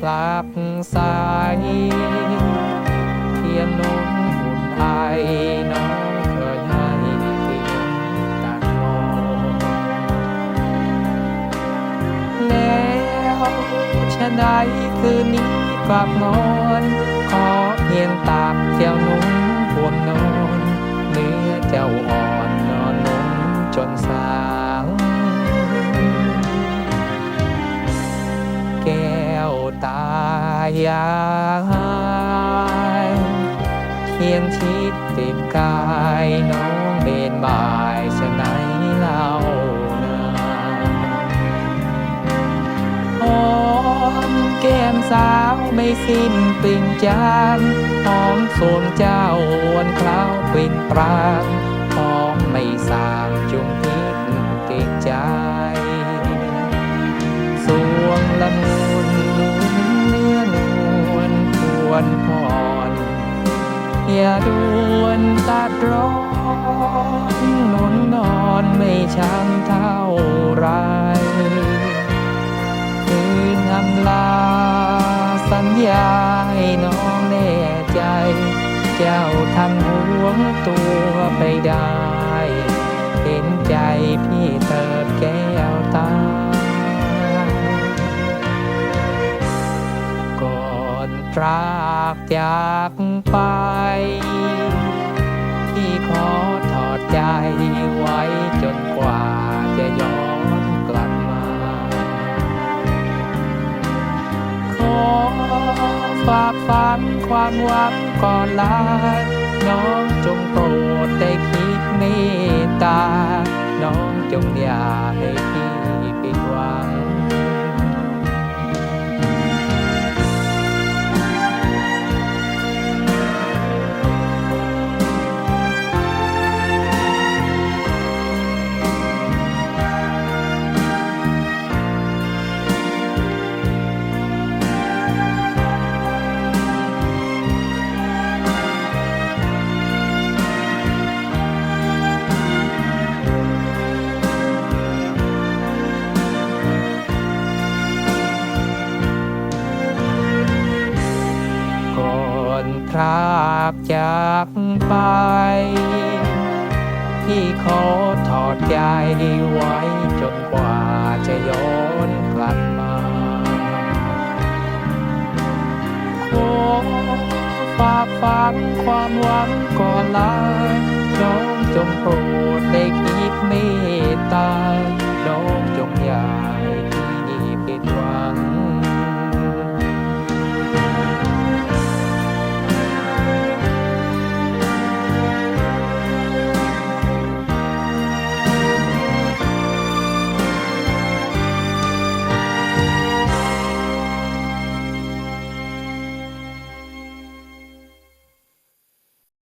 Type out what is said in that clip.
ปลักสายเพียงนุ่นหุ่นไอน้องเคยให้ทิ้งตัดมองแล้วชะใดคืนนี้กลับนอนขอเพียงตากเจ้านุ่มปวมนอน เนื้อเจ้าอ่อนนอนนุ่มจนส ตายายเคียงชิดติดกายน้องเบนบ่ายชะไหนเล่านาหอมแก้มสาวไม่สิ้นปลิ่นจานหอมสวมเจ้าวันคราวปลิ่นปรางหอมไม่สางจุงพิ ควรพรอย่าด่วนตัดร้อนนอนนอนไม่ช้ำเท่าไรคืนอำลาสัญญาให้น้องแน่ใจ เจ้าทำห่วงตัวไปได้ เห็นใจพี่เติบแก้ ตรากจากไป ที่ขอถอดใจไว้จนกว่าจะย้อนกลับมา ขอฝากฝันความหวังก่อนลาน้องจงโปรดได้คิดเมตตา น้องจงอย่าให้พี่ผิด ก่อนพรากจากไปพี่ขอถอดใจไว้จนกว่าจะย้อนกลับมาขอฝากฝันความหวังก่อนลาน้องจงโปรด